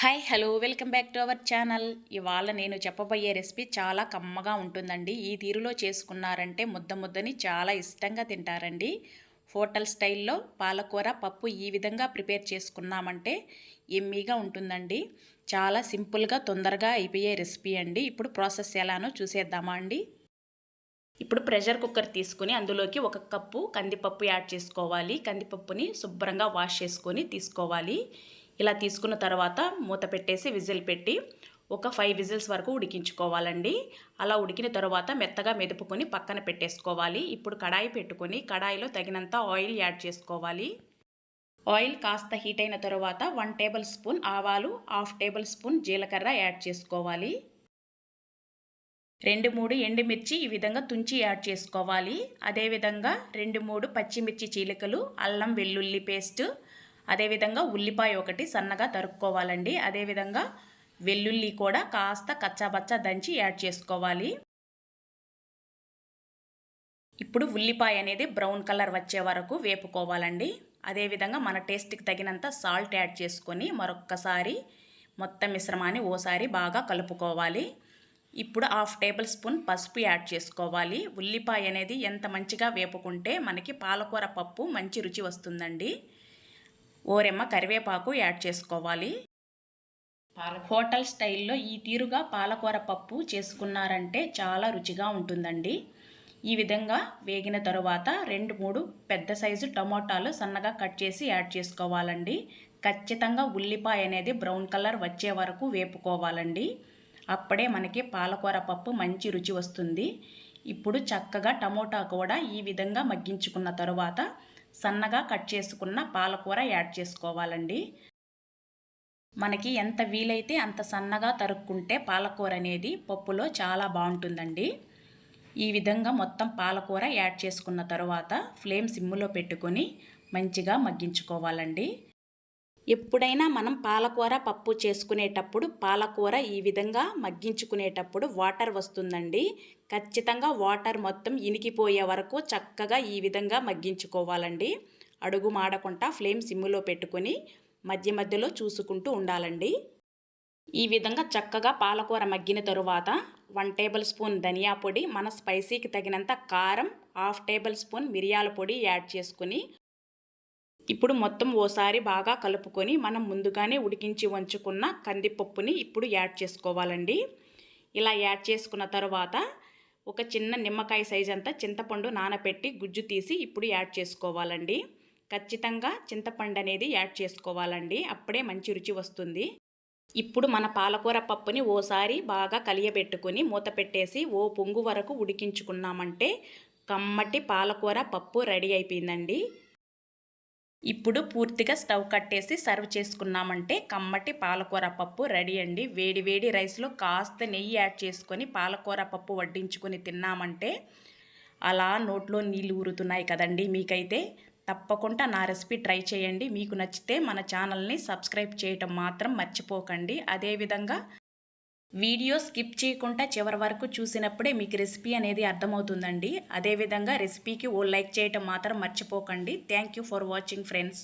Hi hello welcome back to our channel ఇవాళ నేను చెప్పబోయే రెసిపీ చాలా కమ్మగా ఉంటుందండి. ఈ తీరులో చేసుకున్నారంటే ముద్ద ముద్దని చాలా ఇష్టంగా తింటారండి. హోటల్ స్టైల్లో పాలకూర పప్పు ఈ విధంగా ప్రిపేర్ చేసుకున్నామంటే ఎమ్మీగా ఉంటుందండి. చాలా సింపుల్గా తొందరగా అయిపోయే రెసిపీ అండి. ఇప్పుడు ప్రాసెస్ ఎలానో చూసేద్దామా అండి? ఇప్పుడు ప్రెషర్ కుక్కర్ తీసుకుని అందులోకి ఒక కప్పు కందిపప్పు యాడ్ చేసుకోవాలి. కందిపప్పుని శుభ్రంగా వాష్ చేసుకొని తీసుకోవాలి. ఇలా తీసుకున్న తర్వాత మూత పెట్టేసి విజిల్ పెట్టి ఒక ఫైవ్ విజిల్స్ వరకు ఉడికించుకోవాలండి. అలా ఉడికిన తర్వాత మెత్తగా మెదుపుకొని పక్కన పెట్టేసుకోవాలి. ఇప్పుడు కడాయి పెట్టుకొని కడాయిలో తగినంత ఆయిల్ యాడ్ చేసుకోవాలి. ఆయిల్ కాస్త హీట్ అయిన తర్వాత వన్ టేబుల్ స్పూన్ ఆవాలు హాఫ్ టేబుల్ స్పూన్ జీలకర్ర యాడ్ చేసుకోవాలి. రెండు మూడు ఎండుమిర్చి ఈ విధంగా తుంచి యాడ్ చేసుకోవాలి. అదేవిధంగా రెండు మూడు పచ్చిమిర్చి చీలికలు అల్లం వెల్లుల్లి పేస్ట్ అదేవిధంగా ఉల్లిపాయ ఒకటి సన్నగా తరుక్కోవాలండి. అదేవిధంగా వెల్లుల్లి కూడా కాస్త కచ్చాబచ్చా దంచి యాడ్ చేసుకోవాలి. ఇప్పుడు ఉల్లిపాయ అనేది బ్రౌన్ కలర్ వచ్చే వరకు వేపుకోవాలండి. అదేవిధంగా మన టేస్ట్కి తగినంత సాల్ట్ యాడ్ చేసుకొని మరొక్కసారి మొత్తం మిశ్రమాన్ని ఓసారి బాగా కలుపుకోవాలి. ఇప్పుడు హాఫ్ టేబుల్ స్పూన్ పసుపు యాడ్ చేసుకోవాలి. ఉల్లిపాయ అనేది ఎంత మంచిగా వేపుకుంటే మనకి పాలకూర పప్పు మంచి రుచి వస్తుందండి. ఓరెమ్మ కరివేపాకు యాడ్ చేసుకోవాలి. హోటల్ స్టైల్లో ఈ తీరుగా పాలకూర పప్పు చేసుకున్నారంటే చాలా రుచిగా ఉంటుందండి. ఈ విధంగా వేగిన తరువాత రెండు మూడు పెద్ద సైజు టమోటాలు సన్నగా కట్ చేసి యాడ్ చేసుకోవాలండి. ఖచ్చితంగా ఉల్లిపాయ అనేది బ్రౌన్ కలర్ వచ్చే వరకు వేపుకోవాలండి. అప్పుడే మనకి పాలకూర పప్పు మంచి రుచి వస్తుంది. ఇప్పుడు చక్కగా టమోటా కూడా ఈ విధంగా మగ్గించుకున్న తరువాత సన్నగా కట్ చేసుకున్న పాలకూర యాడ్ చేసుకోవాలండి. మనకి ఎంత వీలైతే అంత సన్నగా తరుక్కుంటే పాలకూర అనేది పప్పులో చాలా బాగుంటుందండి. ఈ విధంగా మొత్తం పాలకూర యాడ్ చేసుకున్న తర్వాత ఫ్లేమ్ సిమ్ములో పెట్టుకొని మంచిగా మగ్గించుకోవాలండి. ఎప్పుడైనా మనం పాలకూర పప్పు చేసుకునేటప్పుడు పాలకూర ఈ విధంగా మగ్గించుకునేటప్పుడు వాటర్ వస్తుందండి. ఖచ్చితంగా వాటర్ మొత్తం ఇనికిపోయే వరకు చక్కగా ఈ విధంగా మగ్గించుకోవాలండి. అడుగు మాడకుండా ఫ్లేమ్ సిమ్ములో పెట్టుకొని మధ్య మధ్యలో చూసుకుంటూ ఉండాలండి. ఈ విధంగా చక్కగా పాలకూర మగ్గిన తరువాత వన్ టేబుల్ స్పూన్ ధనియా పొడి మన స్పైసీకి తగినంత కారం హాఫ్ టేబుల్ స్పూన్ మిరియాల పొడి యాడ్ చేసుకుని ఇప్పుడు మొత్తం ఓసారి బాగా కలుపుకొని మనం ముందుగానే ఉడికించి వంచుకున్న కందిపప్పుని ఇప్పుడు యాడ్ చేసుకోవాలండి. ఇలా యాడ్ చేసుకున్న తర్వాత ఒక చిన్న నిమ్మకాయ సైజ్ అంతా చింతపండు నానబెట్టి గుజ్జు తీసి ఇప్పుడు యాడ్ చేసుకోవాలండి. ఖచ్చితంగా చింతపండు అనేది యాడ్ చేసుకోవాలండి. అప్పుడే మంచి రుచి వస్తుంది. ఇప్పుడు మన పాలకూర పప్పుని ఓసారి బాగా కలియబెట్టుకొని మూత పెట్టేసి ఓ పొంగు వరకు ఉడికించుకున్నామంటే కమ్మటి పాలకూర పప్పు రెడీ అయిపోయిందండి. ఇప్పుడు పూర్తిగా స్టవ్ కట్టేసి సర్వ్ చేసుకున్నామంటే కమ్మటి పాలకూర పప్పు రెడీ అండి. వేడి వేడి రైస్లో కాస్త నెయ్యి యాడ్ చేసుకొని పాలకూర పప్పు వడ్డించుకొని తిన్నామంటే అలా నోట్లో నీళ్ళు ఊరుతున్నాయి కదండి మీకైతే. తప్పకుండా నా రెసిపీ ట్రై చేయండి. మీకు నచ్చితే మన ఛానల్ని సబ్స్క్రైబ్ చేయటం మాత్రం మర్చిపోకండి. అదేవిధంగా వీడియో స్కిప్ చేయకుండా చివరి వరకు చూసినప్పుడే మీకు రెసిపీ అనేది అర్థమవుతుందండి. అదేవిధంగా రెసిపీకి ఓ లైక్ చేయటం మాత్రం మర్చిపోకండి. Thank for watching friends